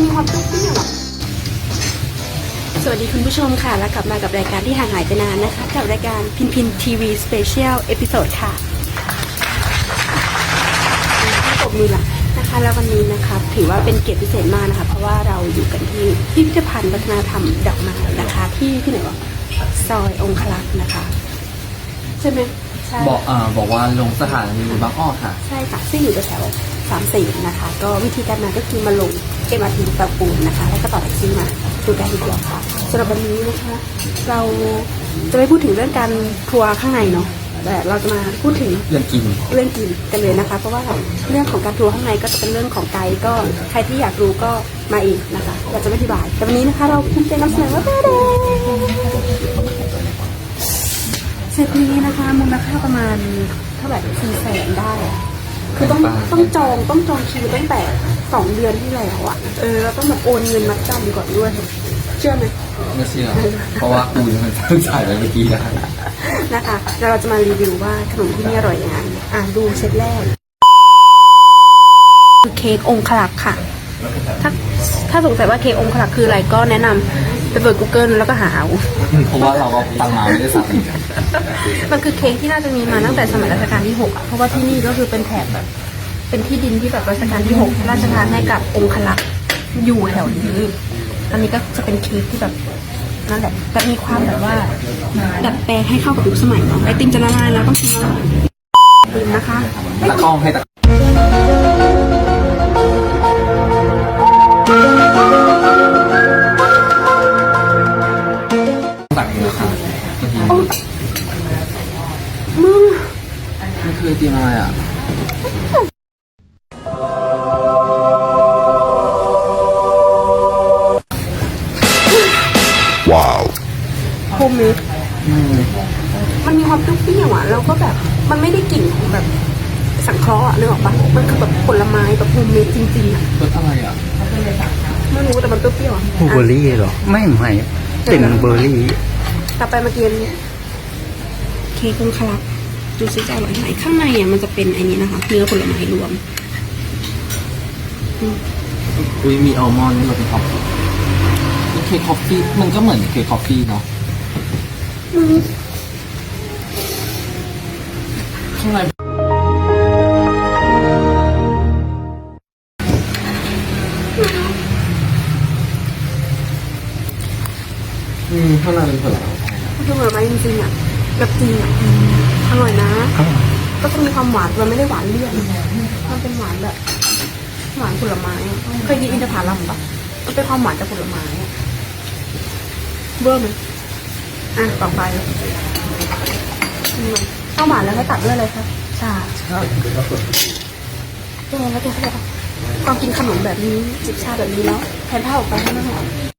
มีความเปรี้ยวสวัสดีคุณผู้ชมค่ะ แล้วกลับมากับรายการที่ห่างหายไปนานนะคะ กับรายการพินพินทีวีสเปเชียลเอพิโซดค่ะตบมือหลันะคะ แล้ววันนี้นะคะ ถือว่าเป็นเกียรติพิเศษมากนะคะ เพราะว่าเราอยู่กันที่พิพิธภัณฑ์วัฒนธรรมดอกไม้นะคะ ที่ที่ไหนวะซอยองคลักษ์นะคะ ใช่ไหมใช่ บอกอบอกว่าลงสถานีบางอ้อค่ะ ใช่ค่ะซึ่งอยู่แถวสามสี่นะคะ ก็วิธีการมาก็คือมาลง เอ็มอาร์ทีตะปูนนะคะ แล้วก็ต่อแท็กซี่มาดูได้ทีเดียวค่ะสำหรับวันนี้นะคะเราจะไม่พูดถึงเรื่องการทัวร์ข้างในเนาะแต่เราจะมาพูดถึงเรื่องกินเรื่องกินกันเลยนะคะ เพราะว่าเรื่องของการทัวร์ข้างในก็จะเป็นเรื่องของไกด์ก็ใครที่อยากรู้ก็มาเองนะคะเราจะไม่อธิบาย แต่วันนี้นะคะเราภูมิใจนำเสนอว่าเซตนี้นะคะมูลค่าประมาณเท่าไหร่สี่แสนได้อะ คือต้องต้องจองต้องจองคิวตั้งแต่สองเดือนที่แล้วอะเออเราต้องแบบโอนเงินมาจำก่อนด้วย เชื่อไหมไม่เชื่อ เพราะว่ากูยังไม่ตั้งจ่ายไปเมื่อกี้ได้นะคะแล้วเราจะมารีวิวว่าขนมที่นี่อร่อยยังไงอะดูเซตแรกคือเค้กองคลักษ์ค่ะ ถ้าถ้าสงสัยว่าเค้กองคลักษ์คืออะไรก็แนะนำ ไปเปิด Google แล้วก็หาเอาเพราะว่าเราก็ตังมาไม่ได้สั่งมันคือเค้กที่น่าจะมีมาตั้งแต่สมัยรัชกาลที่หกอะเพราะว่าที่นี่ก็คือเป็นแถบแบบ เป็นที่ดินที่แบบรัชกาลที่หกราชทานให้กับองคลักษ์อยู่แถวนี้อันนี้ก็จะเป็นเค้กที่แบบนั่นแหละแต่มีความแบบว่า ดัดแปลงให้เข้ากับยุคสมัยเนาะไอติมจะละลายแล้วต้องกินแล้วไอติมนะคะ ตะกล้องให้ตะ มึงมันคือไอติมอะไรอะโฮมเมดอืมมันมีความเปรี้ยวๆอะแล้วก็แบบมันไม่ได้กลิ่นของแบบสังเคราะห์อะนึกออกปะมันคือแบบผลไม้แบบโฮมเมดจริงๆอะรสอะไรอะไม่รู้แต่มันเปรี้ยวๆอะ บลูเบอร์รี่เหรอ ไม่ไม่เป็นเบอร์รี่ ต่อไปมากินเค้กองคลักษ์ดูซิจะอร่อยไหมข้างในอะมันจะเป็นไอ้นี้นะคะ เนื้อผลไม้รวมอุ้ยมีอัลมอนด์นี่เราเป็นคอฟฟี่เค้กคอฟฟี่มันก็เหมือนเค้กคอฟฟี่เนาะข้างในอืมข้างในเป็นผลไม้ มันคือผลไม้จริงๆอะแบบจริงอะอร่อยนะ ก็จะมีความหวานมันไม่ได้หวานเลี่ยนมันเป็นหวานแบบ หวานผลไม้อะเคยกินอินทผลัมปะมันเป็นความหวานจากผลไม้อะเบื่อไหมอะต่อไปอืมถ้าหวานแล้วให้ตัดด้วยอะไรครับชาเออแล้วแกเข้าใจปะความกินขนมแบบนี้จิบชาแบบนี้แล้วแทนผ้าออกไปให้มันหอม